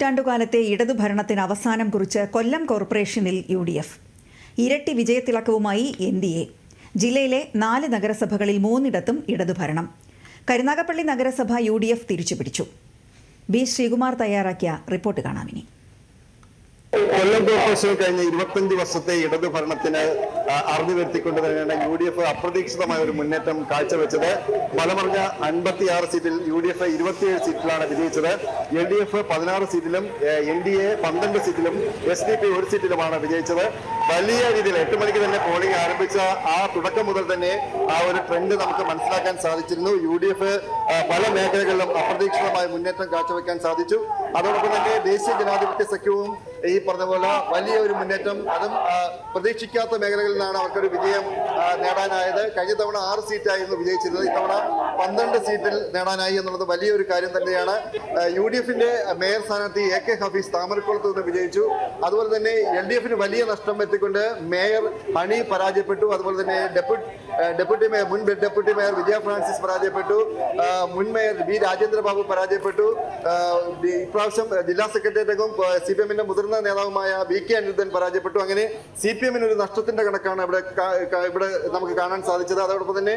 നൂറ്റാണ്ടുകാലത്തെ ഇടതു ഭരണത്തിന് അവസാനം കുറിച്ച് കൊല്ലം കോർപ്പറേഷനിൽ യു ഡി എഫ് ഇരട്ടി വിജയത്തിളക്കവുമായി എൻ ഡി എ. ജില്ലയിലെ നാല് നഗരസഭകളിൽ മൂന്നിടത്തും ഇടതുഭരണം. കരുനാഗപ്പള്ളി നഗരസഭ യു ഡി എഫ് തിരിച്ചുപിടിച്ചു. ബി ശ്രീകുമാർ തയ്യാറാക്കിയ റിപ്പോർട്ട് കാണാമിനി കോർപ്പറേഷൻ കഴിഞ്ഞ ഇരുപത്തഞ്ച് വർഷത്തെ ഇടതു ഭരണത്തിന് അറിഞ്ഞു വരുത്തിക്കൊണ്ട് തന്നെയാണ് യു ഡി എഫ് അപ്രതീക്ഷിതമായ ഒരു മുന്നേറ്റം കാഴ്ചവെച്ചത്. ഫലമറിഞ്ഞ അൻപത്തിയാറ് സീറ്റിൽ യു ഡി എഫ് ഇരുപത്തിയേഴ് സീറ്റിലാണ് വിജയിച്ചത്. എൽ ഡി എഫ് പതിനാറ് സീറ്റിലും എൻ ഡി എ പന്ത്രണ്ട് സീറ്റിലും എസ് ഡി പി ഒരു സീറ്റിലുമാണ് വിജയിച്ചത്. വലിയ രീതിയിൽ എട്ട് മണിക്ക് തന്നെ പോളിംഗ് ആരംഭിച്ച ആ തുടക്കം മുതൽ തന്നെ ആ ഒരു ട്രെൻഡ് നമുക്ക് മനസ്സിലാക്കാൻ സാധിച്ചിരുന്നു. യു ഡി എഫ് പല മേഖലകളിലും അപ്രതീക്ഷിതമായ മുന്നേറ്റം കാഴ്ചവെക്കാൻ സാധിച്ചു. അതോടൊപ്പം തന്നെ ദേശീയ ജനാധിപത്യ സഖ്യവും ഈ പറഞ്ഞ പോലെ വലിയ ഒരു മുന്നേറ്റം. അതും പ്രതീക്ഷിക്കാത്ത മേഖലകളിൽ നിന്നാണ് അവർക്കൊരു വിജയം നേടാനായത്. കഴിഞ്ഞ തവണ ആറ് സീറ്റായിരുന്നു വിജയിച്ചിരുന്നത്. ഇത്തവണ പന്ത്രണ്ട് സീറ്റിൽ നേടാനായി എന്നുള്ളത് വലിയൊരു കാര്യം തന്നെയാണ്. യു ഡി എഫിന്റെ മേയർ സ്ഥാനാർത്ഥി എ കെ ഹഫീസ് താമരക്കുളത്ത് നിന്ന് വിജയിച്ചു. അതുപോലെ തന്നെ എൽ ഡി എഫിന് വലിയ നഷ്ടം പറ്റിക്കൊണ്ട് മേയർ ഹണി പരാജയപ്പെട്ടു. അതുപോലെ തന്നെ ഡെപ്യൂട്ടി ഡെപ്യൂട്ടി മേയർ മുൻ ഡെപ്യൂട്ടി മേയർ വിജയ ഫ്രാൻസിസ് പരാജയപ്പെട്ടു. മുൻ മേയർ വി രാജേന്ദ്ര ബാബു പരാജയപ്പെട്ടു ഇപ്രാവശ്യം ജില്ലാ സെക്രട്ടേറിയറ്റ് സി പി എമ്മിന്റെ മുതിർന്ന നേതാവുമായ വി കെ അനിരുദ്ധൻ പരാജയപ്പെട്ടു. അങ്ങനെ സി പി എമ്മിന് ഒരു നഷ്ടത്തിന്റെ കണക്കാണ് ഇവിടെ ഇവിടെ നമുക്ക് കാണാൻ സാധിച്ചത്. അതോടൊപ്പം തന്നെ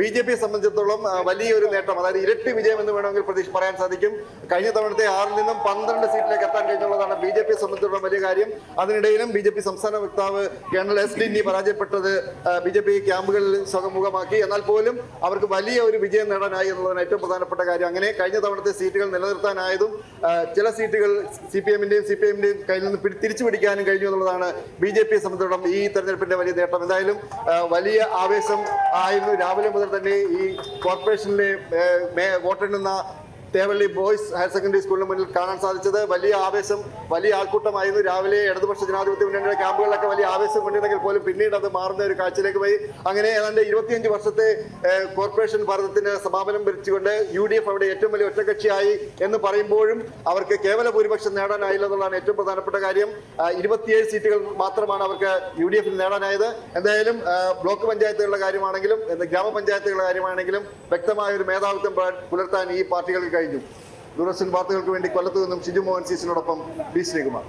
ബി ജെ പിയെ സംബന്ധിച്ചിടത്തോളം വലിയൊരു നേട്ടം അതായത് ഇരട്ടി വിജയം എന്ന് വേണമെങ്കിൽ പ്രതീക്ഷ പറയാൻ സാധിക്കും. കഴിഞ്ഞ തവണത്തെ ആറിൽ നിന്നും പന്ത്രണ്ട് സീറ്റിലേക്ക് എത്താൻ കഴിഞ്ഞുള്ളതാണ് ബി ജെ പിയെ സംബന്ധിച്ചിടത്തോളം വലിയ കാര്യം. അതിനിടയിലും ബി ജെ പി സംസ്ഥാന വക്താവ് കേണൽ എസ് ഡിന്നി പരാജയപ്പെട്ടത് ബി ജെ പി ക്യാമ്പുകളിൽ സ്വകമുഖമാക്കി എന്നാൽ പോലും അവർക്ക് വലിയ ഒരു വിജയം നേടാനായി എന്നുള്ളതാണ് ഏറ്റവും പ്രധാനപ്പെട്ട കാര്യം. അങ്ങനെ കഴിഞ്ഞ തവണത്തെ സീറ്റുകൾ നിലനിർത്താനായതും ചില സീറ്റുകൾ സി പി എമ്മിന്റെയും സി പി എമ്മിന്റെയും കയ്യിൽ നിന്ന് തിരിച്ചു പിടിക്കാനും കഴിഞ്ഞു എന്നുള്ളതാണ് ബി ജെ പിയെ സംബന്ധിച്ചിടത്തോളം ഈ തെരഞ്ഞെടുപ്പിന്റെ വലിയ നേട്ടം. എന്തായാലും വലിയ ആവേശം ആയിരുന്നു രാവിലെ മുതൽ തന്നെ ഈ കോർപ്പറേഷനിലെ വോട്ടെണ്ണുന്ന തേവള്ളി ബോയ്സ് ഹയർ സെക്കൻഡറി സ്കൂളിന് മുന്നിൽ കാണാൻ സാധിച്ചത്. വലിയ ആവേശം വലിയ ആൾക്കൂട്ടമായിരുന്നു. രാവിലെ ഇടതുപക്ഷ ജനാധിപത്യ മുന്നണിയുടെ ക്യാമ്പുകളിലൊക്കെ വലിയ ആവേശം കൊണ്ടിരുന്നെങ്കിൽ പോലും പിന്നീട് അത് മാറുന്ന ഒരു കാഴ്ചയിലേക്ക് പോയി. അങ്ങനെ ഏതാണ്ട് ഇരുപത്തിയഞ്ച് വർഷത്തെ കോർപ്പറേഷൻ ഭരണത്തിന് സമാപനം ഭരിച്ചുകൊണ്ട് യു ഡി എഫ് അവിടെ ഏറ്റവും വലിയ ഒറ്റകക്ഷിയായി എന്ന് പറയുമ്പോഴും അവർക്ക് കേവല ഭൂരിപക്ഷം നേടാനായില്ല എന്നുള്ളതാണ് ഏറ്റവും പ്രധാനപ്പെട്ട കാര്യം. ഇരുപത്തിയേഴ് സീറ്റുകൾ മാത്രമാണ് അവർക്ക് യു ഡി എഫിൽ നേടാനായത്. എന്തായാലും ബ്ലോക്ക് പഞ്ചായത്തുകളുടെ കാര്യമാണെങ്കിലും ഗ്രാമപഞ്ചായത്തുകളുടെ കാര്യമാണെങ്കിലും വ്യക്തമായ ഒരു മേധാവിത്വം പുലർ- പുലർത്താൻ ഈ പാർട്ടികൾക്ക് കഴിഞ്ഞു. ദൂരദർശൻ വാർത്തകൾക്ക് വേണ്ടി കൊല്ലത്തു നിന്നും ഷിജു മോഹൻ സീസിനോടൊപ്പം ബി ശ്രീകുമാർ.